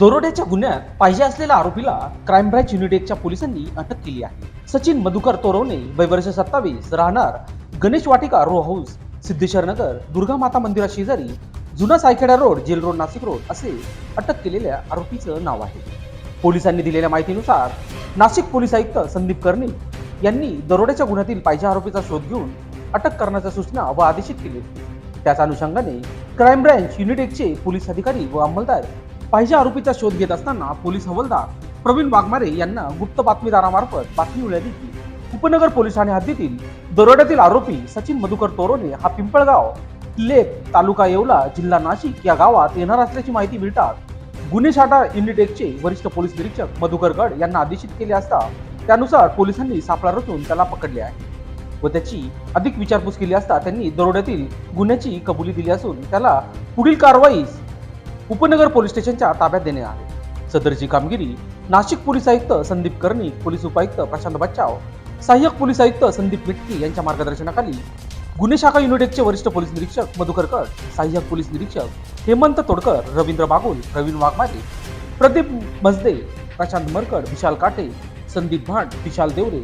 दरोड्याच्या गुन्ह्यात पाहिजे असलेल्या आरोपीला क्राईम ब्रँच युनिट एकच्या पोलिसांनी अटक केली आहे. सचिन मधुकर तोरवणे वय वर्ष सत्तावीस राहणार गणेश वाटिका रो हाऊस सिद्धेश्वर नगर दुर्गा माता मंदिरा शेजारी जुना Saykheda road jail road Nashik road असे अटक केलेल्या आरोपीचं नाव आहे. पोलिसांनी दिलेल्या माहितीनुसार नाशिक पोलीस आयुक्त संदीप कर्णिक यांनी दरोड्याच्या गुन्ह्यातील पाहिजे आरोपीचा शोध घेऊन अटक करण्याच्या सूचना व आदेशित केली. त्याच अनुषंगाने क्राईम ब्रँच युनिट एकचे पोलीस अधिकारी व अंमलदार पाहिजे आरोपीचा शोध घेत असताना पोलीस हवालदार प्रवीण वाघमारे यांना गुप्त बातमीदारामार्फत बातमी मिळाली की उपनगर पोलीस ठाणे हद्दीतील दरोड्यातील आरोपी सचिन मधुकर तोरोने हा पिंपळगाव लेप तालुका येवला जिल्हा नाशिक या गावात येणार असल्याची माहिती मिळतात गुन्हे शाखा युनिट वरिष्ठ पोलीस निरीक्षक मधुकर गड यांना आदेशित केले असता त्यानुसार पोलिसांनी सापळा रचून त्याला पकडले आहे. व त्याची अधिक विचारपूस केली असता त्यांनी दरोड्यातील गुन्ह्याची कबुली दिली असून त्याला पुढील कारवाईस उपनगर पोलीस स्टेशनच्या ताब्यात देण्यात आले सदरची कामगिरी नाशिक पोलीस आयुक्त संदीप कर्णिक पोलीस उपायुक्त प्रशांत बच्चाव सहाय्यक पोलीस आयुक्त संदीप मिटकी यांच्या मार्गदर्शनाखाली गुन्हे शाखा युनिट एकचे वरिष्ठ पोलीस निरीक्षक मधुकर कट सहाय्यक पोलीस निरीक्षक हेमंत तोडकर रवींद्र बागुल प्रवीण वाघमारे प्रदीप मजदे प्रशांत मरकड विशाल काटे संदीप भाट विशाल देवरे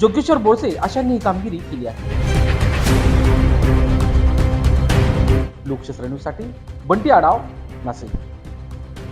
जोगेश्वर बोळसे अशांनी ही कामगिरी केली आहे. लोकशास्त्र न्यूजसाठी बंटी आडाव नाशिक